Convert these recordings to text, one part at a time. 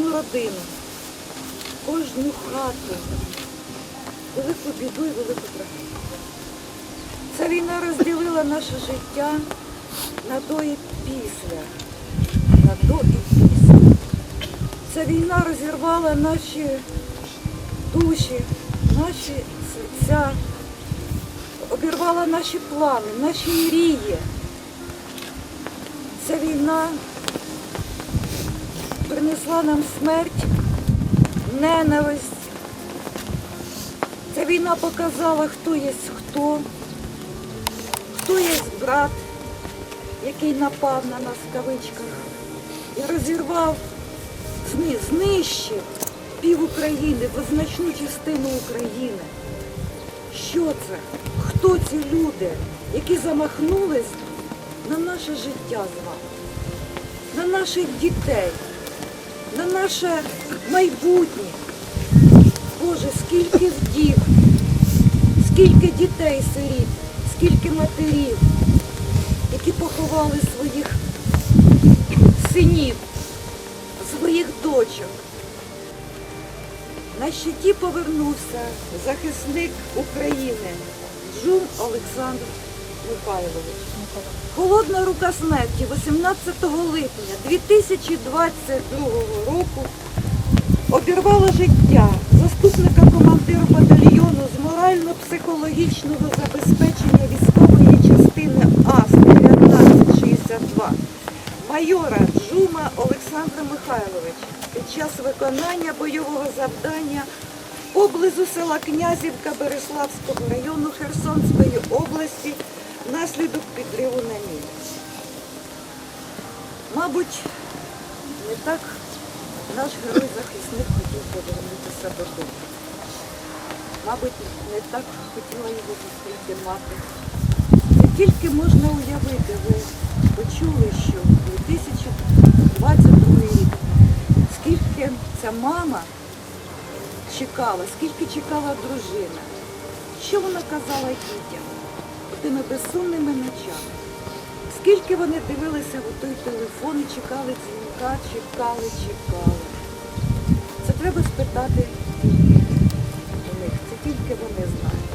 кожну родину, кожну хату велику біду і велику трагедію. Ця війна розділила наше життя на до і після. На до і після. Ця війна розірвала наші душі, наші серця, обірвала наші плани, наші мрії. Ця війна принесла нам смерть, ненависть. Ця війна показала, хто є хто, хто є брат, який напав на нас в кавичках і розірвав, знищив пів України, визначну частину України. Що це? Хто ці люди, які замахнулись на наше життя з вами, на наших дітей, на наше майбутнє? Боже, скільки вдів, скільки дітей сиріт, скільки матерів, які поховали своїх синів, своїх дочок. На щиті повернувся захисник України Джум Олександр Михайлович. Холодна рука смерті 18 липня 2022 року обірвала життя. Заступника командира батальйону з морально-психологічного забезпечення військової частини АС-1962 майора Джума Олександра Михайловича. Під час виконання бойового завдання поблизу села Князівка Береславського району Херсонської області внаслідок підриву на міні. Мабуть, не так наш герой-захисник хотів повернутися додому. Мабуть, не так хотіла його зустріти мати. Не тільки можна уявити, ви почули, що 2022 рік, скільки ця мама чекала, скільки чекала дружина, що вона казала дітям тими безсумними ночами. Скільки вони дивилися в той телефон і чекали дзвінка, чекали, чекали. Це треба спитати у них, це тільки вони знають.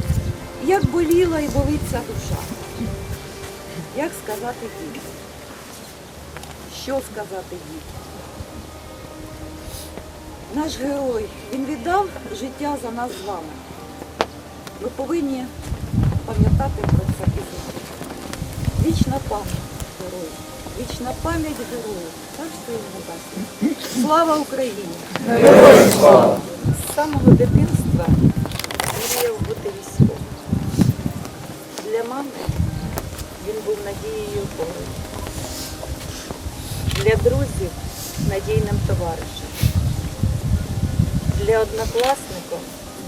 Як боліла і болить ця душа? Як сказати дітям? Що сказати дітям? Наш герой, він віддав життя за нас з вами. Ми повинні пам'ятати про це і. Вічна пам'ять герою. Вічна пам'ять герою. Так що їм небесне. Слава Україні! З самого дитинства мріяв бути військовим. Для мами він був надією опорою. Для друзів надійним товаришем. Для однокласників,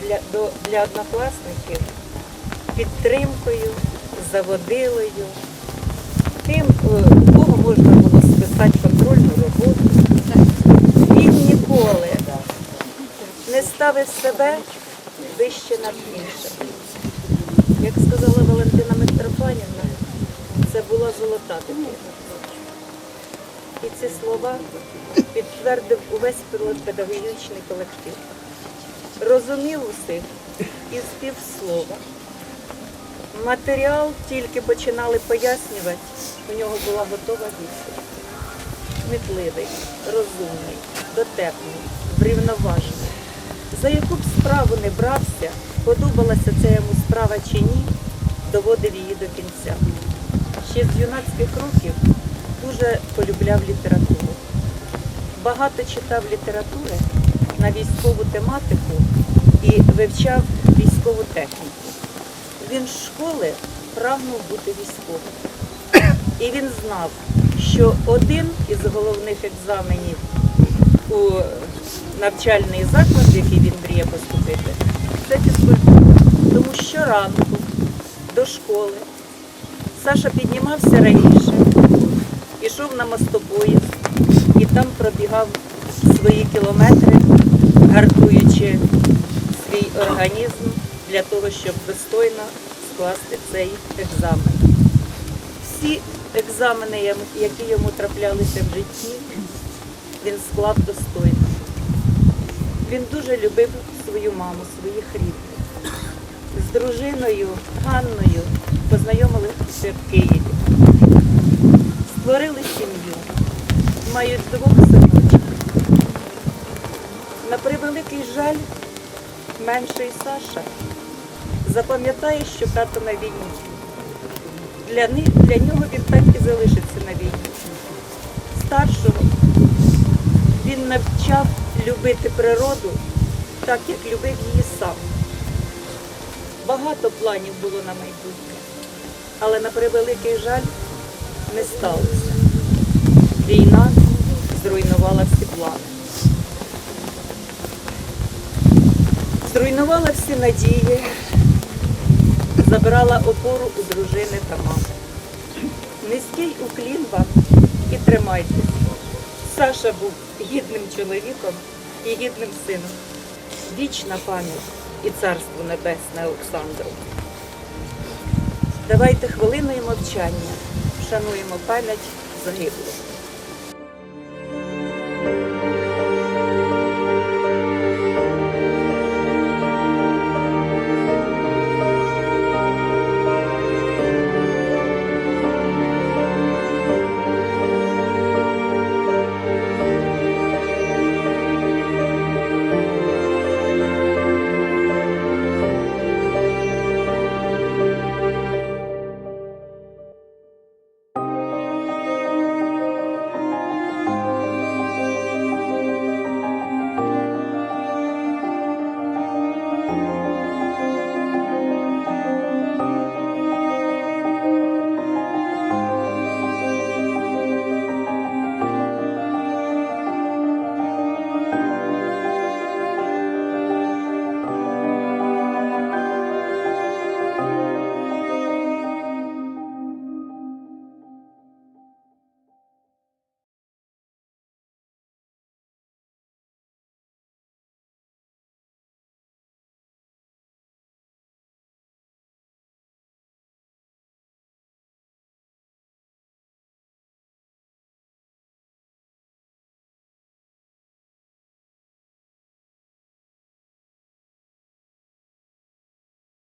для, до, для однокласників підтримкою, заводилою, тим, е, кого можна було списати контрольну роботу. Він ніколи не ставив себе вище над іншим. Як сказала Валентина Митрофанівна, це була золота дитина. І ці слова підтвердив увесь педагогічний колектив. Розумів усіх із півслова. Матеріал тільки починали пояснювати, у нього була готова відповідь. Кмітливий, розумний, дотепний, врівноважений. За яку б справу не брався, подобалася ця йому справа чи ні, доводив її до кінця. Ще з юнацьких років дуже полюбляв літературу. Багато читав літератури на військову тематику і вивчав військову техніку. Він з школи прагнув бути військовим. І він знав, що один із головних екзаменів у навчальний заклад, в який він мріє поступити, це фізкультура. Тому щоранку до школи Саша піднімався раніше, ішов на мостопоїзд і там пробігав свої кілометри, гартуючи свій організм для того, щоб достойно скласти цей екзамен. Всі екзамени, які йому траплялися в житті, він склав достойно. Він дуже любив свою маму, своїх рідних. З дружиною Ганною познайомилися в Києві. Створили сім'ю, мають двох синочок. На превеликий жаль, менший Саша запам'ятає, що тато на війні. Для, для нього він так і залишиться на війні. Старшого він навчав любити природу так, як любив її сам. Багато планів було на майбутнє, але на превеликий жаль не сталося. Війна зруйнувала всі плани. Зруйнувала всі надії, забрала опору у дружини та мами. Низький уклін вам і тримайтесь. Саша був гідним чоловіком і гідним сином. Вічна пам'ять і царство небесне Олександру. Давайте хвилиною мовчання вшануємо пам'ять загиблих.